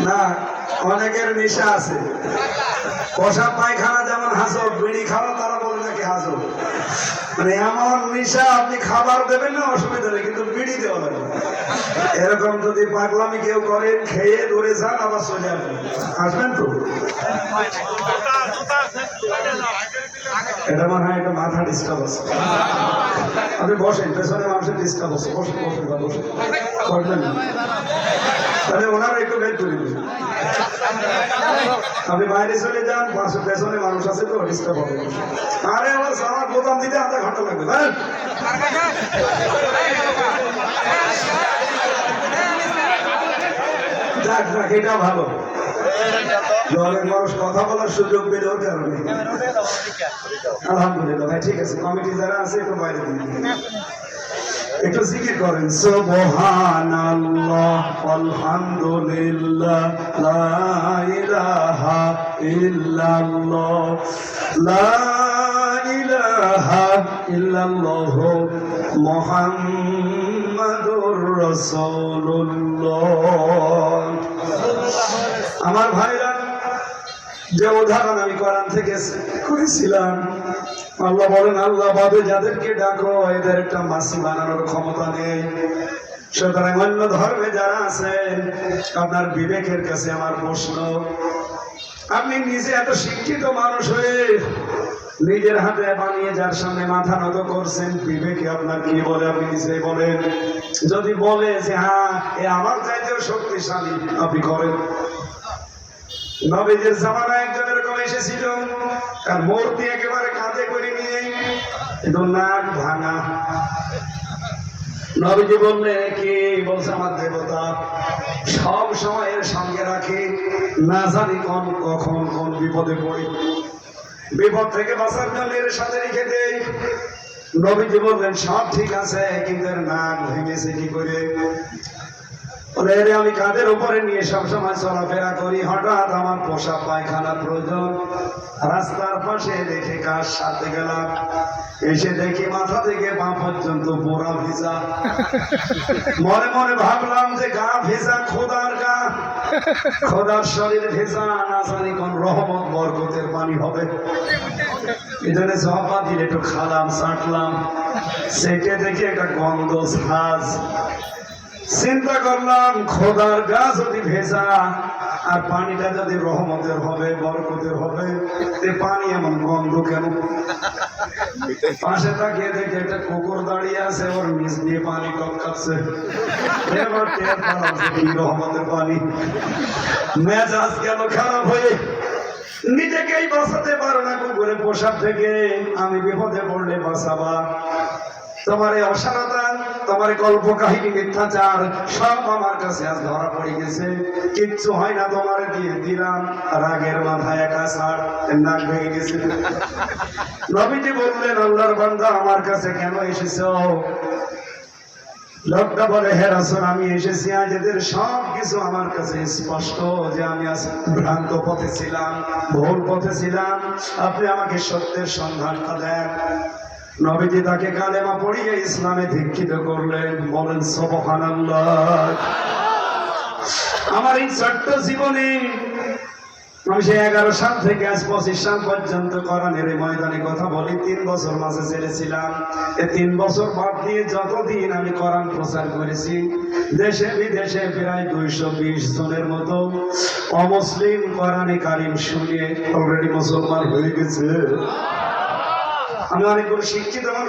না, অনেকের নেশা আছে। কষা পায়খানা যেমন হাসো, বিড়ি খাওয়া তারা বলে নাকি হাসো। মানে এমন নেশা আপনি খাবার দেবেন না, অসুবিধা নেই, কিন্তু বিড়ি দেওয়া না। এরকম যদি পাগলামি কেউ করেন খেয়ে দূরে যান, আবার চলে আসবেন। আসবেন তো? এটা মনে হয় এটা মাথা ডিস্টার্ব আছে। আপনি বসেন, পেছনে মানুষের ডিস্টার্ব আছে। বসেন বসেন বসেন। করবেন না তাহলে ওনারা একটু বের করে দিন আপনি বাইরে চলে যান পেছনে মানুষ আছে তো ডিস্টার্ব হবে। আরে আমার আমার বোতাম দিতে আধা ঘণ্টা লাগবে জানেন যাক যাক, এটা ভালো। অনেক মানুষ কথা বলার সুযোগ পেলে ওর কারণে। আলহামদুলিল্লাহ, ভাই, ঠিক আছে। কমিটি যারা আছে একটু বাইরে দিন। একটু জিকির করেন সুবহানাল্লাহ আলহামদুলিল্লাহ লা ইলাহা ইল্লাল্লাহ লা আমার ভাইরা যে উদাহরণ আমি কোরআন থেকে করেছিলাম, আল্লাহ বলেন, আল্লাহ বাদে যাদেরকে ডাকো, এদের একটা মাসি বানানোর ক্ষমতা নেই। সুতরাং অন্য ধর্মে যারা আছেন, আপনার বিবেকের কাছে আমার প্রশ্ন, আপনি নিজে এত শিক্ষিত মানুষ হয়ে নিজের হাতে বানিয়ে যার সামনে মাথা নত করছেন, বিবেকে আপনার কি বলে? আপনি নিজে বলেন। যদি বলে যে হ্যাঁ এ আমার চাইতেও শক্তিশালী, আপনি করেন। নবীদের জামানা একজন এরকম এসেছিল। তার মূর্তি একেবারে কাঁধে করে নিয়ে কিন্তু নাক ভাঙা। নবীজি বললেন, কি বলছে আমার দেবতা? সব সময়ের সঙ্গে রাখে, না জানি কোন, কখন, কোন বিপদে পড়ি। বিপদ থেকে বাঁচার জন্য এর সাথে রেখে দেই। নবীজি বললেন, সব ঠিক আছে, কিন্তু নাক ভেঙেছে কি করে? "এরে আমি কাদের উপরে নিয়ে সবসময় চলাফেরা করি? হঠাৎ আমার পোশাক পায়খানার প্রয়োজন। রাস্তার পাশে দেখে কাজ সাথে গেলাম? এসে দেখি মাথা থেকে পা পর্যন্ত পোড়া ভিজা। মনে মনে ভাবলাম যে গা ভেজা খোদার গা। খোদার শরীর ভেজা জানি কোন রহমত বরকতের পানি হবে। এজন্য জবা দিলে একটু খালাম চাটলাম সেটে দেখে একটা গন্ধ ঝাঁজ চিন্তা করলাম, খোদার গা যদি ভেজা, আর পানিটা যদি রহমতের হবে, বরকতের হবে পানি এমন গন্ধ কেন? পাশে তাকিয়ে দেখে একটা কুকুর দাঁড়িয়ে আছে, ওর নিচ দিয়ে পানি টপকাচ্ছে এবার কি রহমতের পানি। মেজাজ গেল খারাপ হয়ে? নিজেকেই বাঁচাতে পারো না কুকুরের পোশাক থেকে। আমি বিপদে পড়লে বাঁচাবা। তোমার এই অসারতা তোমার গল্প, কাহিনী, মিথ্যাচার, সব আমার কাছে আজ ধরা পড়ে গেছে। কিচ্ছু হয় না তোমার দিয়ে দিলাম, রাগের মাথায় একা ছাড় নাক ভেঙে গেছে। নবীজি বললেন, আল্লাহর বান্দা, আমার কাছে কেন এসেছ? লোকটা বলে, হে রাসূল, আমি এসেছি আজ, এদের সব কিছু আমার কাছে স্পষ্ট যে আমি আজ ভ্রান্ত পথে ছিলাম, ভুল পথে ছিলাম। আপনি আমাকে সত্যের সন্ধানটা দেন। নবীজি তাকে কালেমা পড়িয়ে ইসলামে দীক্ষিত করলেন। বলেন, সুবহানাল্লাহ। আমার এই ছোট্ট জীবনে আমি সেই এগারো সাল থেকে আজ পঁচিশ সাল পর্যন্ত কোরআনের এই ময়দানে কথা বলি। তিন বছর মাঝে ছেড়েছিলাম। এই তিন বছর বাদ দিয়ে যতদিন আমি কোরআন প্রচার করেছি, দেশে বিদেশে প্রায় দুইশো বিশ জনের মতো অমুসলিম কোরআনে কারিম শুনিয়ে অলরেডি মুসলমান হয়ে গেছে। আমি অনেকগুলো শিক্ষিত মানুষ